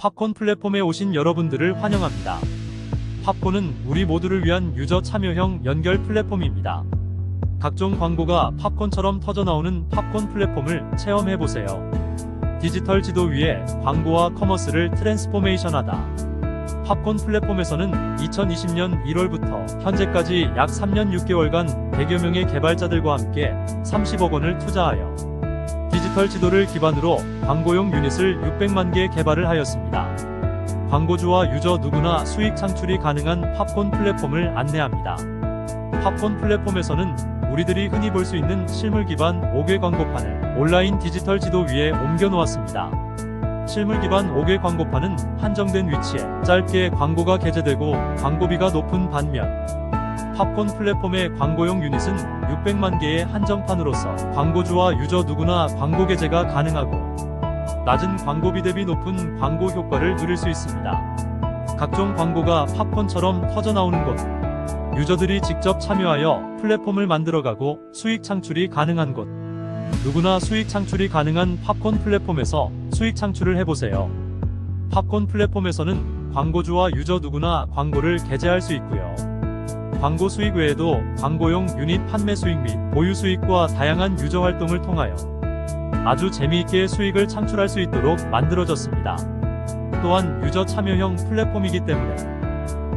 팝콘 플랫폼에 오신 여러분들을 환영합니다. 팝콘은 우리 모두를 위한 유저 참여형 연결 플랫폼입니다. 각종 광고가 팝콘처럼 터져나오는 팝콘 플랫폼을 체험해보세요. 디지털 지도 위에 광고와 커머스를 트랜스포메이션하다. 팝콘 플랫폼에서는 2020년 1월부터 현재까지 약 3년 6개월간 100여 명의 개발자들과 함께 30억 원을 투자하여 디지털 지도를 기반으로 광고용 유닛을 600만 개 개발을 하였습니다. 광고주와 유저 누구나 수익 창출이 가능한 팝콘 플랫폼을 안내합니다. 팝콘 플랫폼에서는 우리들이 흔히 볼 수 있는 실물 기반 5개 광고판을 온라인 디지털 지도 위에 옮겨 놓았습니다. 실물 기반 5개 광고판은 한정된 위치에 짧게 광고가 게재되고 광고비가 높은 반면 팝콘 플랫폼의 광고용 유닛은 600만 개의 한정판으로서 광고주와 유저 누구나 광고 게재가 가능하고 낮은 광고비 대비 높은 광고 효과를 누릴 수 있습니다. 각종 광고가 팝콘처럼 터져나오는 곳 유저들이 직접 참여하여 플랫폼을 만들어가고 수익 창출이 가능한 곳 누구나 수익 창출이 가능한 팝콘 플랫폼에서 수익 창출을 해보세요. 팝콘 플랫폼에서는 광고주와 유저 누구나 광고를 게재할 수 있고요. 광고 수익 외에도 광고용 유닛 판매 수익 및 보유 수익과 다양한 유저 활동을 통하여 아주 재미있게 수익을 창출할 수 있도록 만들어졌습니다. 또한 유저 참여형 플랫폼이기 때문에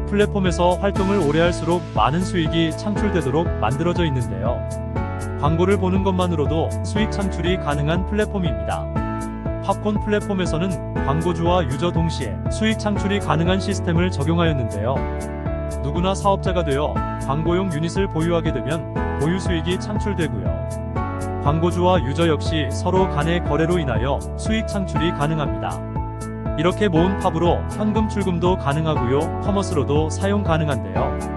플랫폼에서 활동을 오래 할수록 많은 수익이 창출되도록 만들어져 있는데요. 광고를 보는 것만으로도 수익 창출이 가능한 플랫폼입니다. 팝콘 플랫폼에서는 광고주와 유저 동시에 수익 창출이 가능한 시스템을 적용하였는데요. 누구나 사업자가 되어 광고용 유닛을 보유하게 되면 보유 수익이 창출되고요. 광고주와 유저 역시 서로 간의 거래로 인하여 수익 창출이 가능합니다. 이렇게 모은 팝으로 현금 출금도 가능하고요. 커머스로도 사용 가능한데요.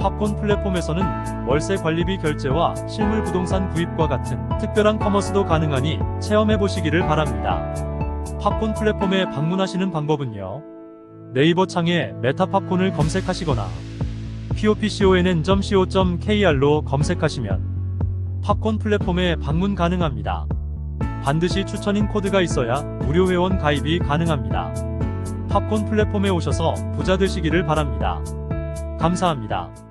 팝콘 플랫폼에서는 월세 관리비 결제와 실물 부동산 구입과 같은 특별한 커머스도 가능하니 체험해 보시기를 바랍니다. 팝콘 플랫폼에 방문하시는 방법은요. 네이버 창에 메타 팝콘을 검색하시거나 popconn.co.kr로 검색하시면 팝콘 플랫폼에 방문 가능합니다. 반드시 추천인 코드가 있어야 무료 회원 가입이 가능합니다. 팝콘 플랫폼에 오셔서 부자 되시기를 바랍니다. 감사합니다.